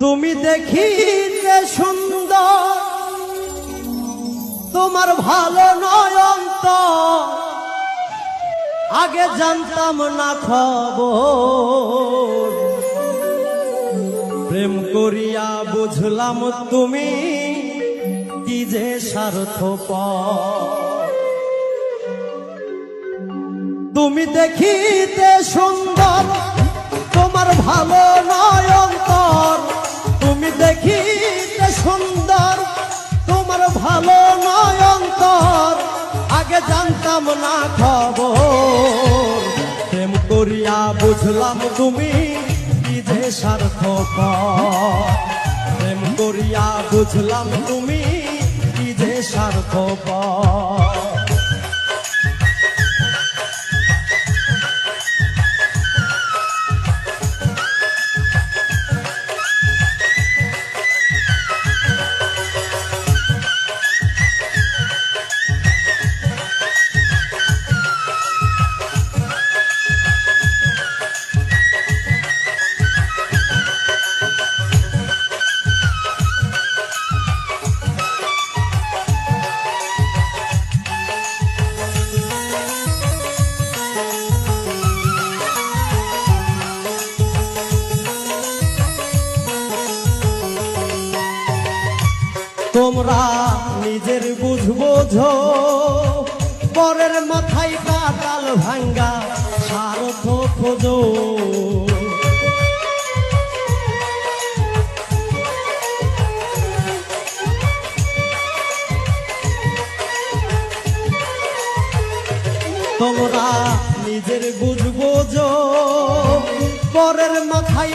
তুমি দেখিতে সুন্দর। তোমার ভালো নয় আগে জানতাম না খবর। প্রেম করিয়া বুঝলাম তুমি কি যে স্বার্থ তুমি দেখিতে সুন্দর, তোমার ভালো নয় জানতাম না খবর। প্রেম করিয়া বুঝলাম তুমি কি যে স্বার্থ প্রেম করিয়া বুঝলাম তুমি কি যে স্বার্থ তোমরা নিজের বুঝ বোঝো। পরের মাথায় কাটাল ভাঙ্গা সারথ খোঁজো। তোমরা নিজের বুঝ বোঝো। পরের মাথায়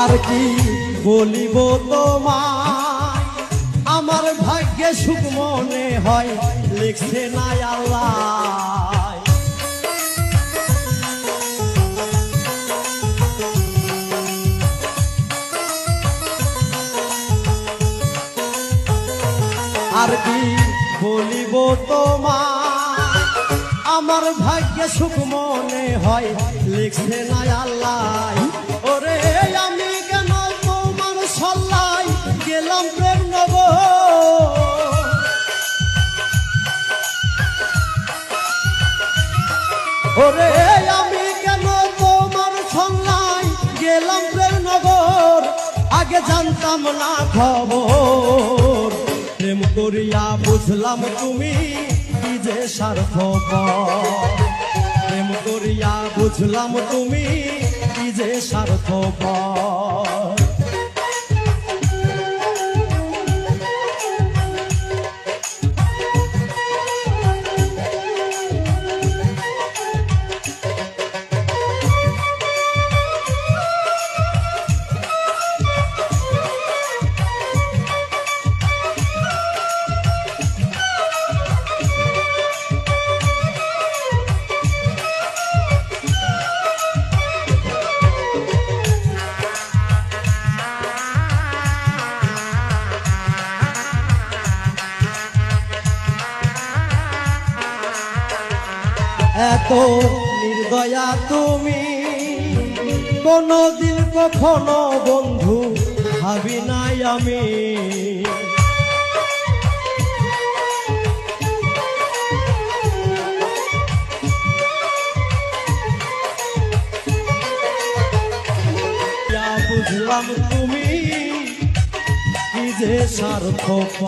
আর কি বলিব তোমায়? আমার ভাগ্যে সুখ মনে হয়, লিখছে না আল্লাহ। আর কি বলিব তোমায়? আমার ভাগ্যে সুখ মনে হয়, লিখছে না আল্লাহ। ওরে আমি কেন তোমার সল্লাই গেলাম প্রেম নগর আগে জানতাম না খবর। প্রেম করিয়া বুঝলাম তুমি কি যে সার্থক প্রেম করিয়া বুঝলাম তুমি কি যে সার্থক এত নির্দয়া তুমি। কোনদিন কখনো বন্ধু ভাবি নাই আমি। বুঝলাম তুমি কি যে সার্থক